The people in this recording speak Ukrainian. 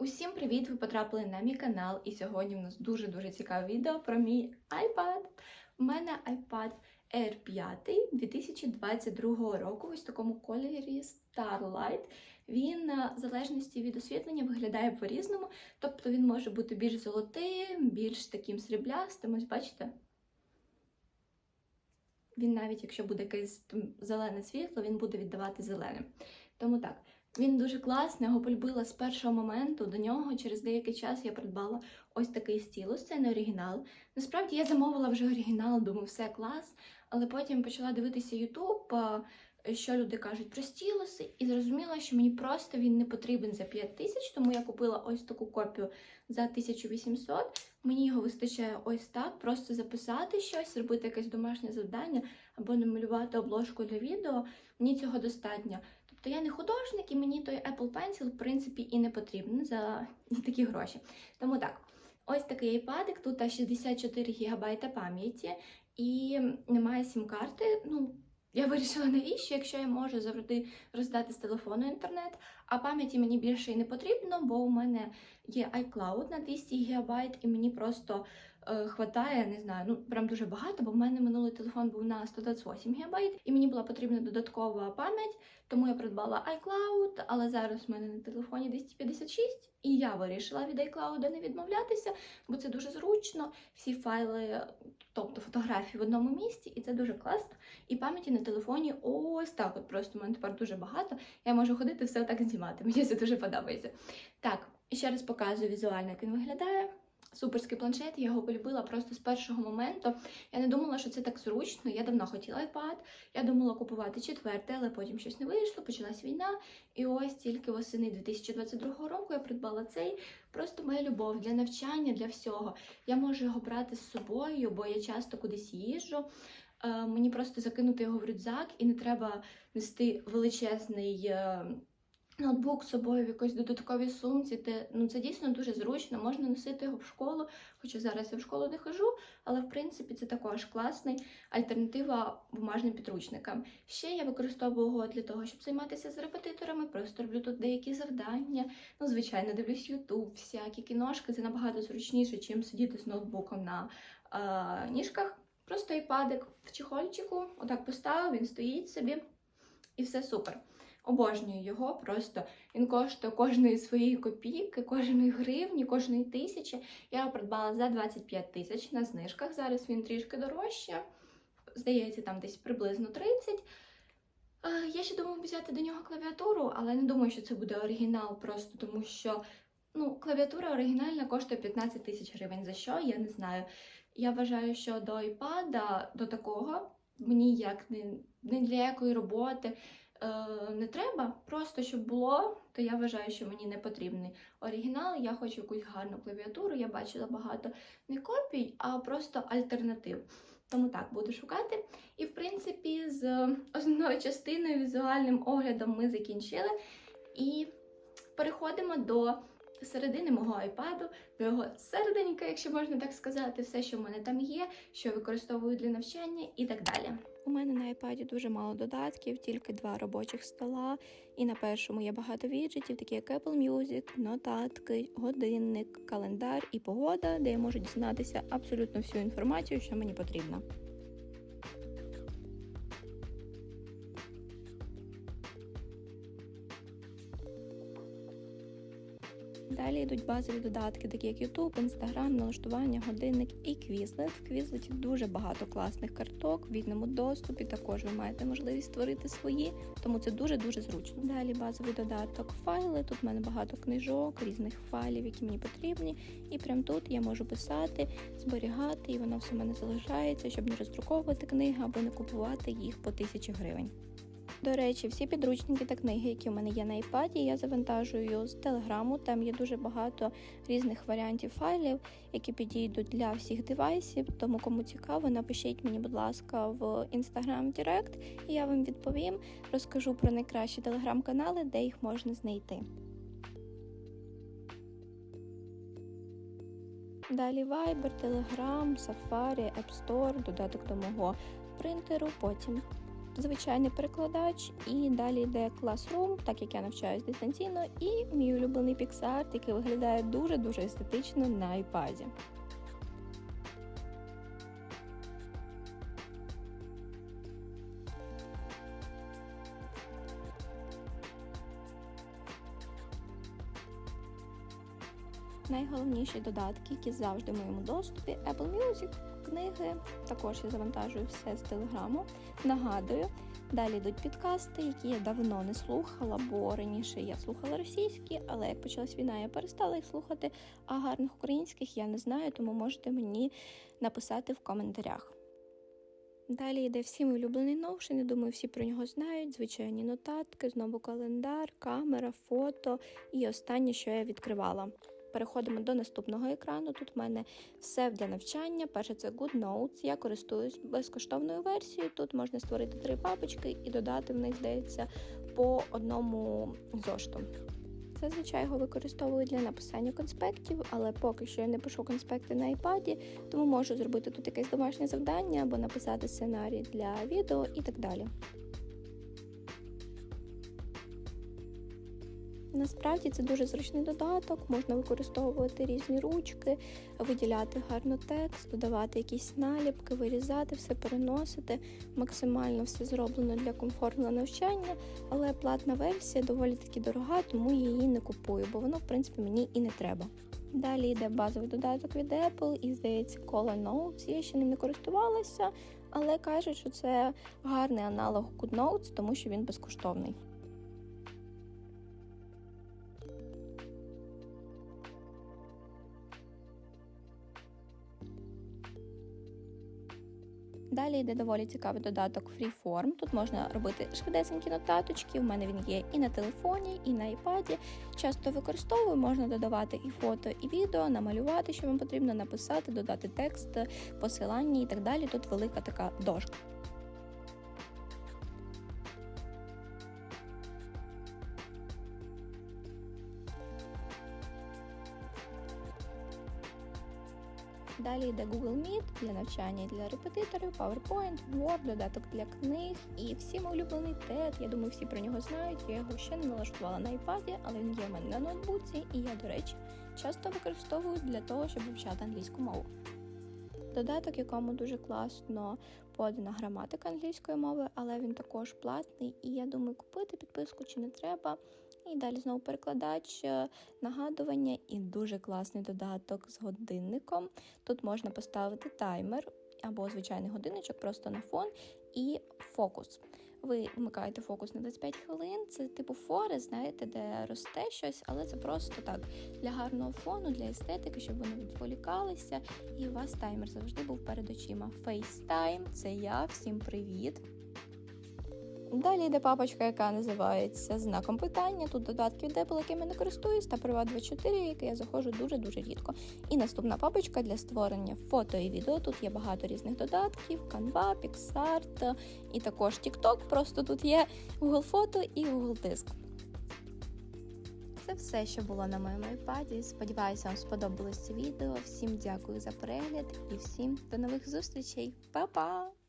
Усім привіт! Ви потрапили на мій канал, і сьогодні в нас дуже-дуже цікаве відео про мій iPad. У мене iPad Air 5 2022 року, ось в такому кольорі Starlight. Він е, в залежності від освітлення виглядає по-різному. Тобто він може бути більш золотим, більш таким сріблястим. Ось бачите? Він навіть якщо буде якесь зелене світло, він буде віддавати зеленим. Тому так. Він дуже класний, його полюбила з першого моменту. До нього через деякий час я придбала ось такий стілус, це не оригінал. Насправді я замовила вже оригінал, думаю, все клас. Але потім почала дивитися Ютуб, що люди кажуть про стілуси, і зрозуміла, що мені просто він не потрібен за 5 тисяч, тому я купила ось таку копію за 1800. Мені його вистачає ось так, просто записати щось, зробити якесь домашнє завдання або намалювати обложку для відео. Мені цього достатньо. Тобто я не художник, і мені той Apple Pencil, в принципі, і не потрібен за такі гроші. Тому так, ось такий iPad, тут 64 ГБ пам'яті і немає сім-карти. Ну, я вирішила, навіщо, якщо я можу завжди роздати з телефону інтернет, а пам'яті мені більше і не потрібно, бо у мене є iCloud на 200 ГБ, і мені просто хватає, не знаю, ну прям дуже багато, бо в мене минулий телефон був на 128 ГБ, і мені була потрібна додаткова пам'ять, тому я придбала iCloud, але зараз в мене на телефоні 256, і я вирішила від iCloud не відмовлятися, бо це дуже зручно. Всі файли, тобто фотографії в одному місці, і це дуже класно. І пам'яті на телефоні ось так. От просто у мене тепер дуже багато. Я можу ходити все так знімати. Мені це дуже подобається. Так, ще раз показую візуально, як він виглядає. Суперський планшет, я його полюбила просто з першого моменту. Я не думала, що це так зручно. Я давно хотіла iPad. Я думала купувати четвертий, але потім щось не вийшло, почалась війна. І ось тільки восени 2022 року я придбала цей. Просто моя любов для навчання, для всього. Я можу його брати з собою, бо я часто кудись їжджу. Е, Мені просто закинути його в рюкзак, і не треба нести величезний. Ноутбук з собою в якоїсь додатковій сумці. Те, ну, це дійсно дуже зручно, можна носити його в школу, хоча зараз я в школу не хожу, але в принципі це також класний альтернатива бумажним підручникам. Ще я використовую його для того, щоб займатися з репетиторами, просто роблю тут деякі завдання. Ну, звичайно, дивлюсь Ютуб, всякі кіношки. Це набагато зручніше, чим сидіти з ноутбуком на е, ніжках. Просто іпадик в чехольчику, отак поставив, він стоїть собі, і все супер. Обожнюю його просто. Він коштує кожної своєї копійки, кожної гривні, кожної тисячі. Я його придбала за 25 тисяч на знижках. Зараз він трішки дорожче. Здається, там десь приблизно 30. Е, Я ще думаю взяти до нього клавіатуру, але не думаю, що це буде оригінал, просто тому що ну, клавіатура оригінальна коштує 15 тисяч гривень. За що? Я не знаю. Я вважаю, що до iPad, до такого мені як не, не для якої роботи не треба. Просто щоб було, то я вважаю, що мені не потрібний оригінал. Я хочу якусь гарну клавіатуру. Я бачила багато не копій, а просто альтернатив. Тому так буду шукати. І, в принципі, з основною частиною, візуальним оглядом ми закінчили. І переходимо до середини мого айпаду, до його серединька, якщо можна так сказати, все, що в мене там є, що я використовую для навчання і так далі. У мене на iPad дуже мало додатків, тільки два робочих стола. І на першому є багато віджитів, такі як Apple Music, нотатки, годинник, календар і погода, де я можу дізнатися абсолютно всю інформацію, що мені потрібно. Далі йдуть базові додатки, такі як YouTube, Instagram, налаштування, годинник і Quizlet. В Quizlet дуже багато класних карток в вільному доступі. Також ви маєте можливість створити свої, тому це дуже-дуже зручно. Далі базовий додаток файли. Тут в мене багато книжок, різних файлів, які мені потрібні. І прямо тут я можу писати, зберігати, і воно все в мене залишається, щоб не роздруковувати книги або не купувати їх по тисячі гривень. До речі, всі підручники та книги, які в мене є на iPad, я завантажую з телеграму. Там є дуже багато різних варіантів файлів, які підійдуть для всіх девайсів. Тому, кому цікаво, напишіть мені, будь ласка, в Instagram Direct, і я вам відповім. Розкажу про найкращі телеграм-канали, де їх можна знайти. Далі Viber, Telegram, Safari, App Store, додаток до мого принтеру, потім звичайний перекладач, і далі йде Classroom, так як я навчаюсь дистанційно, і мій улюблений PixArt, який виглядає дуже-дуже естетично на iPad. Найголовніші додатки, які завжди в моєму доступі, Apple Music, книги. Також я завантажую все з телеграму. Нагадую, далі йдуть підкасти, які я давно не слухала, бо раніше я слухала російські, але як почалась війна, я перестала їх слухати. А гарних українських я не знаю, тому можете мені написати в коментарях. Далі йде всі мій улюблений Notion, я думаю, всі про нього знають. Звичайні нотатки, знову календар, камера, фото і останнє, що я відкривала. Переходимо до наступного екрану. Тут в мене все для навчання. Перше це Good Notes. Я користуюсь безкоштовною версією. Тут можна створити три папочки і додати в них, здається, по одному зошту. Зазвичай його використовую для написання конспектів, але поки що я не пишу конспекти на iPad, тому можу зробити тут якесь домашнє завдання або написати сценарій для відео і так далі. Насправді це дуже зручний додаток, можна використовувати різні ручки, виділяти гарно текст, додавати якісь наліпки, вирізати, все переносити. Максимально все зроблено для комфортного навчання, але платна версія доволі таки дорога, тому її не купую, бо воно, в принципі, мені і не треба. Далі йде базовий додаток від Apple і, здається, Cola Notes. Я ще ним не користувалася, але кажуть, що це гарний аналог GoodNotes, тому що він безкоштовний. Далі йде доволі цікавий додаток Freeform. Тут можна робити швидесенькі нотаточки. У мене він є і на телефоні, і на iPad. Часто використовую, можна додавати і фото, і відео, намалювати, що вам потрібно, написати, додати текст, посилання і так далі. Тут велика така дошка. Далі йде Google Meet для навчання для репетиторів, PowerPoint, Word, додаток для книг і всім улюблений TED. Я думаю, всі про нього знають. Я його ще не налаштувала на iPad, але він є в мене на ноутбуці, і я, до речі, часто використовую для того, щоб вивчати англійську мову. Додаток, якому дуже класно подана граматика англійської мови, але він також платний, і я думаю, купити підписку чи не треба. І далі знову перекладач, нагадування і дуже класний додаток з годинником. Тут можна поставити таймер або звичайний годинничок просто на фон і фокус. Ви вмикаєте фокус на 25 хвилин. Це типу фори, знаєте, де росте щось, але це просто так для гарного фону, для естетики, щоб вони відволікалися. І у вас таймер завжди був перед очима. FaceTime – це я. Всім привіт! Далі йде папочка, яка називається знаком питання. Тут додатки від Apple, якими не користуюсь, та Privat24, який я заходжу дуже-дуже рідко. І наступна папочка для створення фото і відео. Тут є багато різних додатків: Canva, PixArt і також TikTok. Просто тут є Google Фото і Google Диск. Це все, що було на моєму iPad. Сподіваюся, вам сподобалось це відео. Всім дякую за перегляд і всім до нових зустрічей. Па-па!